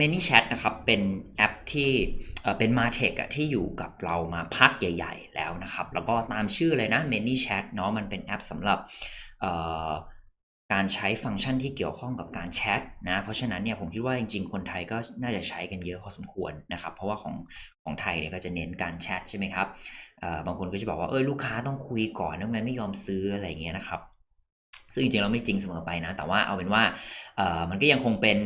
ManyChat นะครับเป็นแอปที่เป็น MarTech อะที่อยู่กับเรามาพักใหญ่ๆแล้วนะครับ แล้วก็ตามชื่อเลยนะ ManyChat เนาะมันเป็นแอปสำหรับการใช้ฟังก์ชันที่เกี่ยวข้องกับการแชทนะเพราะฉะนั้นเนี่ยผมคิดว่าจริงๆ คนไทยก็น่าจะใช้กันเยอะพอสมควรนะครับ เพราะว่าของของไทยเนี่ยก็จะเน้นการแชทใช่ไหมครับบางคนก็จะบอกว่าเออลูกค้าต้องคุยก่อนทำไมไม่ยอมซื้ออะไรเงี้ยนะครับซึ่งจริงๆเราไม่จริงเสมอไปนะ แต่ว่าเอาเป็นว่ามันก็ยังคงเป็น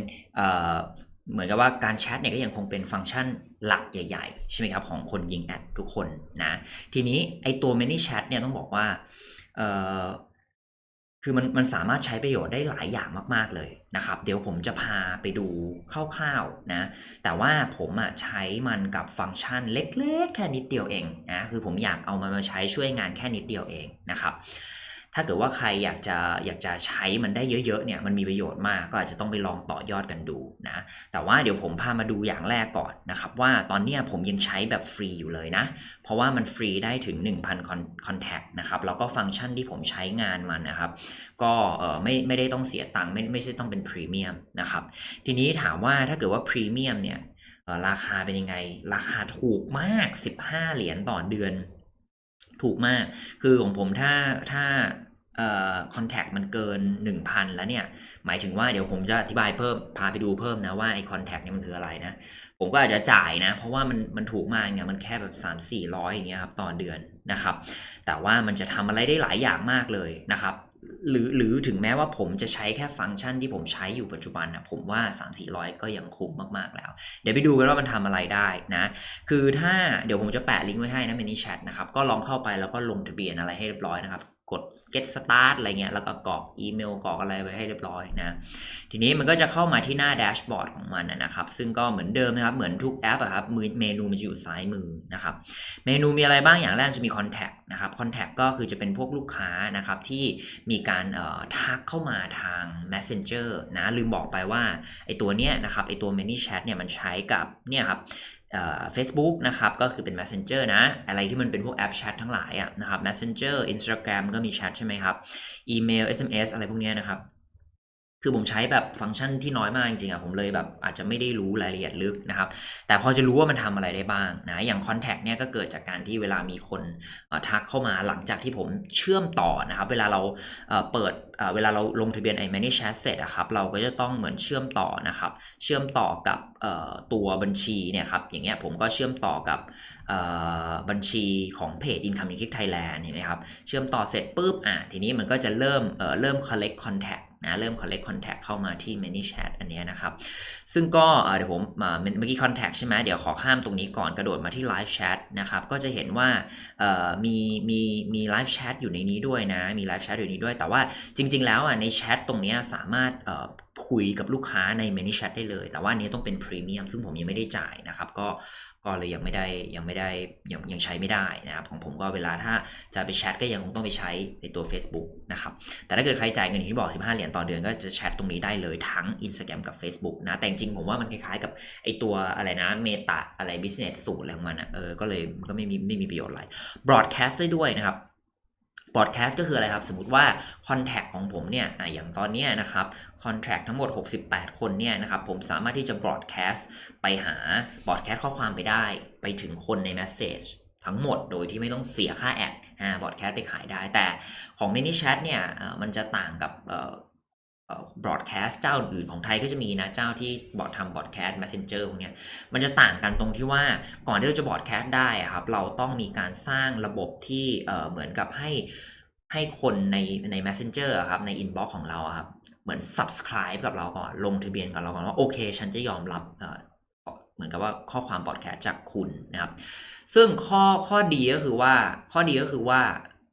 เหมือนกับว่าการแชทเนี่ยก็ยังคงเป็นฟังก์ชันหลักใหญ่ๆ ใช่ไหมครับ ของคนยิงแอดทุกคนนะ ทีนี้ไอตัว Many Chat เนี่ยต้องบอกว่าเอ่อคือมันมันสามารถใช้ประโยชน์ได้หลายอย่างมาก ๆเลยนะครับ เดี๋ยวผมจะพาไปดูคร่าวๆนะ แต่ว่าผมอะใช้มันกับฟังก์ชันเล็กๆ แค่นิดเดียวเองนะคือผมอยากเอามันมาใช้ช่วยงานแค่นิดเดียวเองนะครับ ถ้าเกิดว่าใครอยากจะอยากจะใช้มันได้เยอะๆเนี่ยมันมีประโยชน์มากก็อาจจะต้องไปลองต่อยอดกันดูนะแต่ว่าเดี๋ยวผมพามาดูอย่างแรกก่อนนะครับว่าตอนนี้ผมยังใช้แบบฟรีอยู่เลยนะ เพราะว่ามันฟรีได้ถึง 1,000คอนแทคนะครับแล้วก็ฟังก์ชันที่ผมใช้งานมันนะครับ ก็เออไม่ไม่ได้ต้องเสียตังค์ไม่ไม่ใช่ต้องเป็นพรีเมียมนะครับทีนี้ถามว่าถ้าเกิดว่าพรีเมียมเนี่ยราคาเป็นยังไง ราคาถูกมาก 15 เหรียญต่อเดือน ถูกมาก คือของผมถ้าถ้าคอนแทคมันเกิน 1,000 แล้วเนี่ย หมายถึงว่าเดี๋ยวผมจะอธิบายเพิ่ม พาไปดูเพิ่มนะว่าไอ้คอนแทคเนี่ยมันคืออะไรนะ ผมก็อาจจะจ่ายนะ เพราะว่ามันมันถูกมากไงมันแค่แบบ 3 4 0 0 อย่างเงี้ยครับต่อเดือนนะครับ แต่ว่ามันจะทำอะไรได้หลายอย่างมากเลยนะครับ หรือหรือถึงแม้ว่าผมจะใช้แค่ฟังก์ชันที่ผมใช้อยู่ปัจจุบันนะผมว่า 3 4 0 0 ก็ยังคุ้มมากๆแล้ว เดี๋ยวไปดูกันว่ามันทำอะไรได้นะ คือถ้าเดี๋ยวผมจะแปะลิงก์ไว้ให้นะ m ินิแชทนะครับ ก็ลองเข้าไปแล้วก็ลงทะเบียนอะไรให้เรียบร้อยนะครับ กด get start อะไรเงี้ย แล้วก็กรอกอีเมลกรอกอะไรไว้ให้เรียบร้อยนะ ทีนี้มันก็จะเข้ามาที่หน้าแดชบอร์ดของมันนะครับ ซึ่งก็เหมือนเดิมนะครับ เหมือนทุกแอปอะครับมือเมนูมันจะอยู่ซ้ายมือนะครับ เมนูมีอะไรบ้าง อย่างแรกจะมี Contact นะครับ Contact ก็คือจะเป็นพวกลูกค้านะครับที่มีการเอ่อทักเข้ามาทาง Messenger นะ ลืมบอกไปว่าไอตัวเนี้ยนะครับ ไอตัว Many Chat เนี่ยมันใช้กับเนี่ยครับ เฟซบุ๊กนะครับก็คือเป็น Messenger นะ อะไรที่มันเป็นพวกแอปแชททั้งหลายอะนะครับ Messenger Instagram ก็มีแชทใช่ไหมครับอีเมล SMS อะไรพวกนี้นะครับ คือผมใช้แบบฟังก์ชันที่น้อยมากจริงๆอะผมเลยแบบอาจจะไม่ได้รู้รายละเอียดลึกนะครับ แต่พอจะรู้ว่ามันทำอะไรได้บ้างนะอย่าง Contact เนี่ยก็เกิดจากการที่เวลามีคนทักเข้ามาหลังจากที่ผมเชื่อมต่อนะครับ เวลาเราเปิดเวลาเราลงทะเบียนไอ้ Many Chat เสร็จอะครับเราก็จะต้องเหมือนเชื่อมต่อนะครับ เชื่อมต่อกับตัวบัญชีเนี่ยครับอย่างเงี้ยผมก็เชื่อมต่อกับบัญชีของเพจ Income Kick Thailand เห็นไหมครับเชื่อมต่อเสร็จปุ๊บอะทีนี้มันก็จะเริ่มเอ่อเริ่ม collect contact นะเริ่ม collect contact เข้ามาที่ many chat อันเนี้ยนะครับ ซึ่งก็เดี๋ยวผมเมื่อกี้ contact ใช่ไหมเดี๋ยวขอข้ามตรงนี้ก่อนกระโดดมาที่ live chat นะครับ ก็จะเห็นว่ามีมีมี live chat อยู่ในนี้ด้วยนะ มี live chat อยู่นี้ด้วย แต่ว่าจริง ๆ แล้วอะในแชทตรงนี้สามารถคุยกับลูกค้าใน many chat ได้เลย แต่ว่านี้ต้องเป็น premium ซึ่งผมยังไม่ได้จ่ายนะครับก็ก็เลยยังไม่ได้ยังไม่ได้ยังยังใช้ไม่ได้นะครับของผมก็เวลาถ้าจะไปแชทก็ยังคงต้องไปใช้ในตัว Facebook นะครับแต่ถ้าเกิดใครจ่ายเงินที่บอก 15 เหรียญต่อเดือนก็จะแชทตรงนี้ได้เลยทั้ง Instagram กับ Facebook นะ แต่จริงผมว่ามันคล้ายๆกับไอตัวอะไรนะเมตาอะไร business สูตรอะไรของมันอะเออก็เลยก็ไม่มีไม่มีประโยชน์อะไร broadcast ได้ด้วยนะครับ broadcast ก็คืออะไรครับ สมมติว่า contact ของผมเนี่ยอย่างตอนนี้นะครับ contract ทั้งหมด 68 คนเนี่ยนะครับผมสามารถที่จะ broadcast ไปหา broadcast ข้อความไปได้ ไปถึงคนใน message ทั้งหมดโดยที่ไม่ต้องเสียค่าแอดอ่า broadcast ไปขายได้ แต่ของ mini chat เนี่ยมันจะต่างกับ บอดแคสต์เจ้าอื่นของไทยก็จะมีนะเจ้าที่บอดทำบอดแคสต์ messenger พวกเนี้ยมันจะต่างกันตรงที่ว่าก่อนที่เราจะบอดแคสต์ได้อะครับเราต้องมีการสร้างระบบที่เหมือนกับให้ให้คนในใน messenger ครับใน inbox ของเราครับเหมือน subscribe กับเราก่อนลงทะเบียนกับเราก่อนว่าโอเค ฉันจะยอมรับเอ่อเหมือนกับว่าข้อความบอดแคสต์จากคุณนะครับ ซึ่งข้อข้อดีก็คือว่าข้อดีก็คือว่า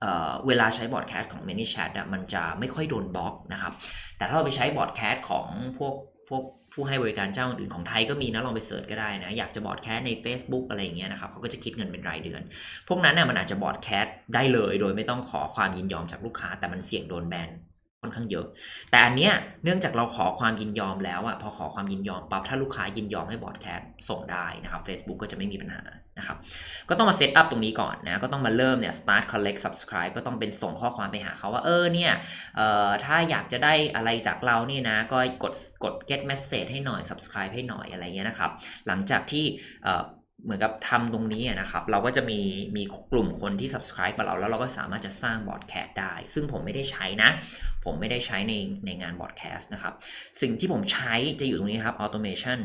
เเวลาใช้บอร์ดแคสต์ของ ManyChat อะมันจะไม่ค่อยโดนบล็อกนะครับ แต่ถ้าเราไปใช้บอร์ดแคสต์ของพวกพวกผู้ให้บริการเจ้าอื่นของไทยก็มีนะลองไปเสิร์ชก็ได้นะ อยากจะบอร์ดแคสต์ใน Facebook อะไรอย่างเงี้ยนะครับเขาก็จะคิดเงินเป็นรายเดือน พวกนั้นน่ยมันอาจจะบอร์ดแคสต์ได้เลย โดยไม่ต้องขอความยินยอมจากลูกค้า แต่มันเสี่ยงโดนแบน ค่อนข้างเยอะ แต่อันเนี้ยเนื่องจากเราขอความยินยอมแล้วอะพอขอความยินยอมปั๊บถ้าลูกค้ายินยอมให้บอร์ดแคสส่งได้นะครับ Facebook ก็จะไม่มีปัญหานะครับก็ต้องมาเซตอัพตรงนี้ก่อนนะก็ต้องมาเริ่มเนี่ย start collect subscribe ก็ต้องเป็นส่งข้อความไปหาเขาว่าเออเนี่ยเอ่อถ้าอยากจะได้อะไรจากเราเนี่ยนะก็กดกด get message ให้หน่อย subscribe ให้หน่อยอะไรเงี้ยนะครับหลังจากที่เอ่อ เหมือนกับทำตรงนี้นะครับ เราก็จะมีมีกลุ่มคนที่ subscribe กับเรา แล้วเราก็สามารถจะสร้างบอร์ดแคสได้ ซึ่งผมไม่ได้ใช้นะ ผมไม่ได้ใช้ในในงานบอร์ดแคสนะครับ สิ่งที่ผมใช้จะอยู่ตรงนี้ครับ automation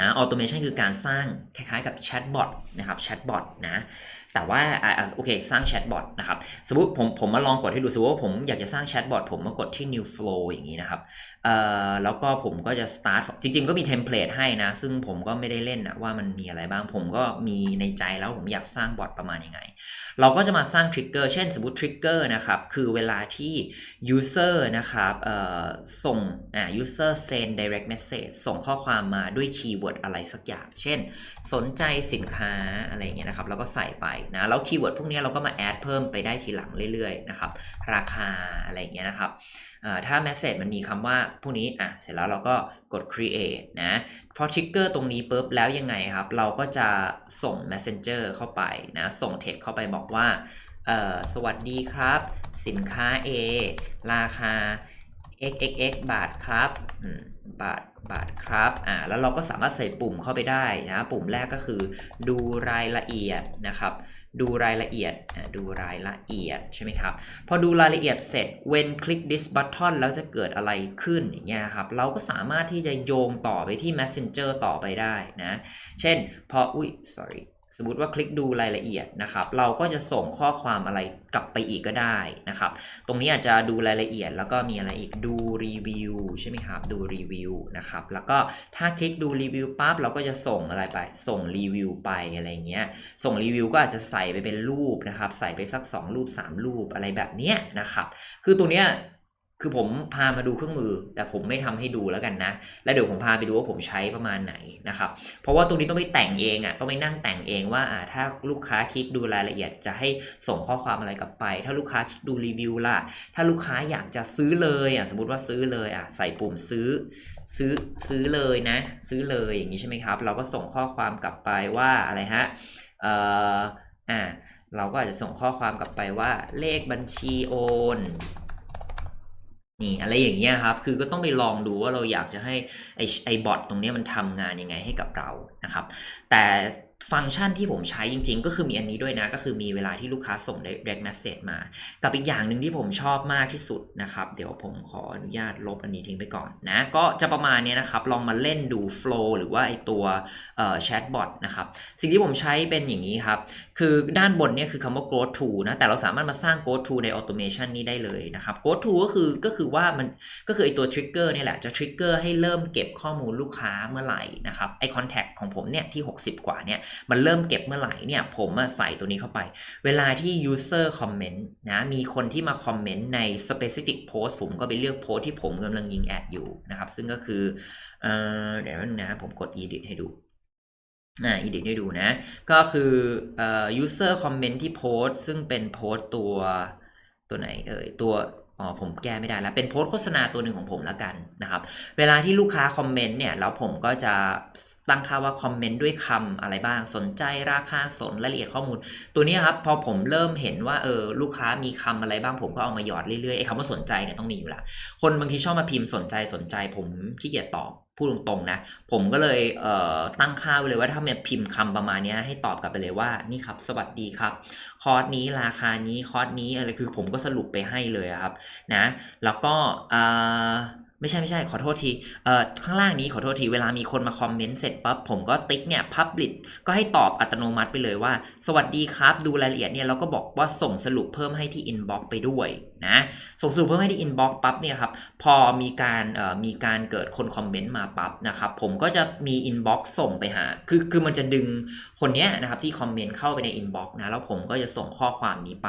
นะ automation คือการสร้างคล้ายๆกับแชทบอทนะครับแชทบอทนะ แต่ว่าอะอะโอเค สร้างแชทบอทนะครับ สมมติผมผมมาลองกดให้ดูสมมติว่าผมอยากจะสร้างแชทบอทผมมากดที่ new flow อย่างนี้นะครับเอ่อแล้วก็ผมก็จะ start จริง ๆ ก็มีเทมเพลตให้นะ ซึ่งผมก็ไม่ได้เล่นนะว่ามันมีอะไรบ้าง ผมก็มีในใจแล้วผมอยากสร้างบอทประมาณยังไง เราก็จะมาสร้างทริกเกอร์เช่นสมมติทริกเกอร์นะครับ คือเวลาที่ user นะครับเอ่อส่งอ่า user send direct message ส่งข้อความมาด้วยคีย์เวิร์ดอะไรสักอย่าง เช่น สนใจสินค้าอะไรเงี้ยนะครับ แล้วก็ใส่ไปนะแล้วคีย์เวิร์ดพวกนี้เราก็มาแอดเพิ่มไปได้ทีหลังเรื่อยๆนะครับราคาอะไรอย่างเงี้ยนะครับถ้า message มันมีคำว่าพวกนี้อะเสร็จแล้วเราก็กด create นะพอ trigger ตรงนี้ปุ๊บแล้วยังไงครับ เราก็จะส่ง messenger เข้าไปนะส่ง text เข้าไปบอกว่าสวัสดีครับ สินค้า A ราคา xxx บาทครับบาทบาทครับอ่าแล้วเราก็สามารถใส่ปุ่มเข้าไปได้นะปุ่มแรกก็คือ ดูรายละเอียดนะครับ ดูรายละเอียดอ่าดูรายละเอียดใช่ไหมครับพอดูรายละเอียดเสร็จ when click this button แล้วจะเกิดอะไรขึ้นอย่างเงี้ยครับเราก็สามารถที่จะโยงต่อไปที่ messenger ต่อไปได้นะ เช่นพออุ้ย sorry สมมติว่าคลิกดูรายละเอียดนะครับ เราก็จะส่งข้อความอะไรกลับไปอีกก็ได้นะครับ ตรงนี้อาจจะดูรายละเอียดแล้วก็มีอะไรอีกดูรีวิวใช่ไหมครับ ดูรีวิวนะครับ แล้วก็ถ้าคลิกดูรีวิวปั๊บเราก็จะส่งอะไรไป ส่งรีวิวไปอะไรเงี้ย ส่งรีวิวก็อาจจะใส่ไปเป็นรูปนะครับ ใส่ไปสัก 2 รูป 3 รูปอะไรแบบเนี้ยนะครับ คือตัวเนี้ย คือผมพามาดูเครื่องมือ แต่ผมไม่ทำให้ดูแล้วกันนะ แล้วเดี๋ยวผมพาไปดูว่าผมใช้ประมาณไหนนะครับ เพราะว่าตรงนี้ต้องไปแต่งเองอะ่ะต้องไปนั่งแต่งเองว่าอ่าถ้าลูกค้าคลิกดูรายละเอียดจะให้ส่งข้อความอะไรกลับไป ถ้าลูกค้าคลิกดูรีวิวล่ะ ถ้าลูกค้าอยากจะซื้อเลยอะสมมติว่าซื้อเลยอะใส่ปุ่มซื้อซื้อซื้อเลยนะ ซื้อเลยอย่างนี้ใช่ไหมครับ เราก็ส่งข้อความกลับไปว่าอะไรฮะเอ่ออ่าเราก็อาจจะส่งข้อความกลับไปว่าเลขบัญชีโอน นี่อะไรอย่างเงี้ยครับ คือก็ต้องไปลองดูว่าเราอยากจะให้ไอไอบอทตรงนี้มันทำงานยังไงให้กับเรานะครับ แต่ ฟังก์ชันที่ผมใช้จริง ๆ ก็คือมีอันนี้ด้วยนะ ก็คือมีเวลาที่ลูกค้าส่ง direct message มา กับอีกอย่างหนึ่งที่ผมชอบมากที่สุดนะครับ เดี๋ยวผมขออนุญาตลบอันนี้ทิ้งไปก่อนนะ ก็จะประมาณนี้นะครับ ลองมาเล่นดู flow หรือว่าไอตัวแชทบอทนะครับ สิ่งที่ผมใช้เป็นอย่างนี้ครับ คือด้านบนเนี่ยคือคำว่า go to นะ แต่เราสามารถมาสร้าง go to ใน automation นี้ได้เลยนะครับ go to ก็คือก็คือว่ามันก็คือไอตัว trigger เนี่ยแหละจะ trigger ให้เริ่มเก็บข้อมูลลูกค้าเมื่อไหร่นะครับไอ contact ของผมเนี่ยที่ 60 กว่าเนี่ยมันเริ่มเก็บเมื่อไหร่เนี่ยผมใส่ตัวนี้เข้าไป เวลาที่ user comment นะมีคนที่มา comment ใน specific post ผมก็ไปเลือกโพสที่ผมกำลังยิงแอดอยู่นะครับ ซึ่งก็คือเออเดี๋ยวนะผมกด edit ให้ดูอ่า edit ให้ดูนะ ก็คือเอ่อ user comment ที่โพสซึ่งเป็นโพสต์ตัวตัวไหนเอ่ยตัว อ๋อผมแก้ไม่ได้แล้วเป็นโพสต์โฆษณาตัวหนึ่งของผมแล้วกันนะครับ เวลาที่ลูกค้าคอมเมนต์เนี่ยแล้วผมก็จะตั้งค่าว่าคอมเมนต์ด้วยคำอะไรบ้างสนใจราคาสนรายละเอียดข้อมูล ตัวนี้ครับพอผมเริ่มเห็นว่าเออลูกค้ามีคำอะไรบ้างผมก็เอามาหยอดเรื่อยๆไอ้คำว่าสนใจเนี่ยต้องมีอยู่ละคนบางทีชอบมาพิมพ์สนใจสนใจผมขี้เกียจตอบ พูดตรงๆนะ ผมก็เลยเตั้งค่าไว้เลยว่าถ้าเนี่ยพิมพ์คำประมาณนี้ให้ตอบกลับไปเลยว่านี่ครับ สวัสดีครับ คอร์สนี้ราคานี้คอร์สนี้อะไรคือผมก็สรุปไปให้เลยครับนะ แล้วก็ ไม่ใช่ไม่ใช่ขอโทษทีเอ่อข้างล่างนี้ขอโทษทีเวลามีคนมาคอมเมนต์เสร็จปั๊บผมก็ติ๊กเนี่ย public ก็ให้ตอบอัตโนมัติไปเลยว่า สวัสดีครับดูรายละเอียดเนี่ยเราก็บอกว่าส่งสรุปเพิ่มให้ที่ inbox ไปด้วยนะส่งสรุปเพิ่มให้ที่ inbox ปั๊บเนี่ยครับพอมีการเอ่อมีการเกิดคนคอมเมนต์มาปั๊บนะครับผมก็จะมี inbox ส่งไปหาคือคือมันจะดึงคนเนี้ยนะครับที่คอมเมนต์เข้าไปใน inbox นะแล้วผมก็จะส่งข้อความนี้ไป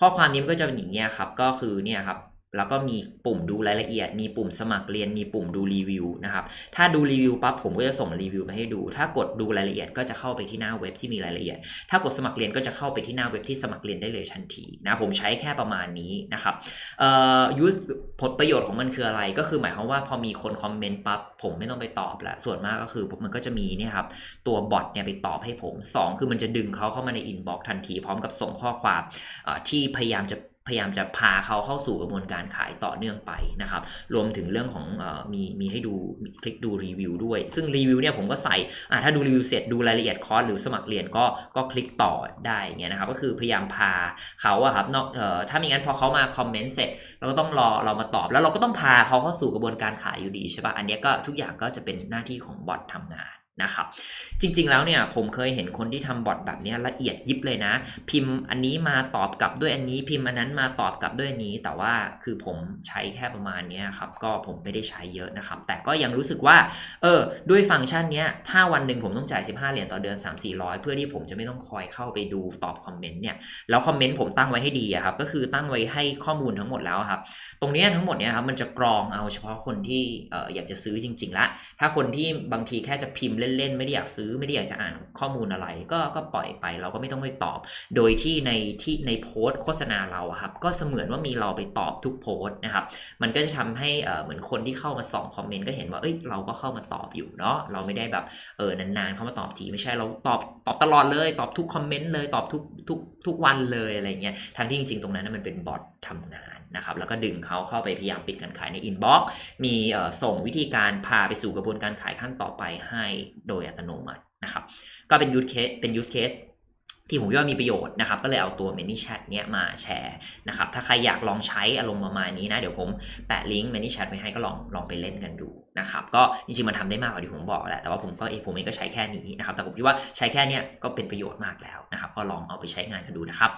ข้อความนี้มันก็จะเป็นอย่างเงี้ยครับก็คือเนี่ยครับ แล้วก็มีปุ่มดูรายละเอียด มีปุ่มสมัครเรียน มีปุ่มดูรีวิวนะครับ ถ้าดูรีวิวปั๊บผมก็จะส่งรีวิวไปให้ดู ถ้ากดดูรายละเอียดก็จะเข้าไปที่หน้าเว็บที่มีรายละเอียด ถ้ากดสมัครเรียนก็จะเข้าไปที่หน้าเว็บที่สมัครเรียนได้เลยทันทีนะ ผมใช้แค่ประมาณนี้นะครับเอ่อยูสผลประโยชน์ของมันคืออะไร ก็คือหมายความว่าพอมีคนคอมเมนต์ปั๊บผมไม่ต้องไปตอบล้วส่วนมากก็คือมันก็จะมีเนี่ยครับตัวบอทเนี่ยไปตอบให้ผม 2 คือมันจะดึงเขาเข้ามาในอินบ็อกซ์ทันทีพร้อมกับส่งข้อความที่พยายามจะ พยายามจะพาเขาเข้าสู่กระบวนการขายต่อเนื่องไปนะครับ รวมถึงเรื่องของอมีมีให้ดูคลิกดูรีวิวด้วย ซึ่งรีวิวเนี่ยผมก็ใส่ถ้าดูรีวิวเสร็จดูรายละเอียดคอร์สหรือสมัครเรียนก็ก็คลิกต่อได้เงี้ยนะครับ ก็คือพยายามพาเขาอะครับนอกอถ้าม่งั้นพอเขามาคอมเมนต์เสร็จเราก็ต้องรอเรามาตอบ แล้วเราก็ต้องพาเขาเข้าสู่กระบวนการขายอยู่ดีใช่ปะอันนี้ก็ทุกอย่างก็จะเป็นหน้าที่ของบอททำงาน นะครับ จริงๆแล้วเนี่ยผมเคยเห็นคนที่ทำบอทแบบนี้ละเอียดยิบเลยนะ พิมพ์อันนี้มาตอบกลับด้วยอันนี้ พิมพ์อันนั้นมาตอบกลับด้วยอันนี้ แต่ว่าคือผมใช้แค่ประมาณนี้ครับ ก็ผมไม่ได้ใช้เยอะนะครับ แต่ก็ยังรู้สึกว่า เออ ด้วยฟังก์ชันนี้ถ้าวันหนึ่งผมต้องจ่าย 15 เหรียญต่อเดือน 3 4 0 0 เพื่อที่ผมจะไม่ต้องคอยเข้าไปดูตอบคอมเมนต์เนี่ย แล้วคอมเมนต์ผมตั้งไว้ให้ดีครับ ก็คือตั้งไว้ให้ข้อมูลทั้งหมดแล้วครับ ตรงนี้ทั้งหมดเนี่ยครับมันจะกรองเอาเฉพาะคนที่อออยากจะซื้อจริง ๆ ละ ถ้าคนที่บางทีแค่จะพิมพ์เล่นๆ ไม่ได้อยากซื้อไม่ได้อยากจะอ่านข้อมูลอะไร ก็ก็ปล่อยไปเราก็ไม่ต้องไปตอบ โดยที่ในที่ในโพสต์โฆษณาเราครับก็เสมือนว่ามีเราไปตอบทุกโพสต์นะครับมันก็จะทำให้เหมือนคนที่เข้ามาส่องคอมเมนต์ก็เห็นว่าเอ้ยเราก็เข้ามาตอบอยู่เนาะเราไม่ได้แบบเออนานๆเข้ามาตอบทีไม่ใช่เราตอบตอบตลอดเลย ตอบทุกคอมเมนต์เลยตอบทุกทุกทุกวันเลยอะไรเงี้ยทั้งที่จริงๆตรงนั้นนะมันเป็นบอททำงานนะครับแล้วก็ดึงเขาเข้าไปพยายามปิดการขายในอินบ็อกซ์มีส่งวิธีการพาไปสู่กระบวนการขายขั้นต่อไปให้โดยอัตโนมัตินะครับก็เป็นยูสเคสเป็นยูสเคสที่ผมว่ามีประโยชน์นะครับ ก็เลยเอาตัว Many Chat เนี้ยมาแชร์นะครับ ถ้าใครอยากลองใช้อารมณ์ประมาณนี้นะ เดี๋ยวผมแปะลิงก์ Many Chat ไว้ให้ก็ลองลองไปเล่นกันดูนะครับ ก็จริงๆมันทำได้มากกว่าที่ผมบอกแหละ แต่ว่าผมก็เองผมเองก็ใช้แค่นี้นะครับ แต่ผมคิดว่าใช้แค่เนี้ยก็เป็นประโยชน์มากแล้วนะครับ ก็ลองเอาไปใช้งานกันดูนะครับ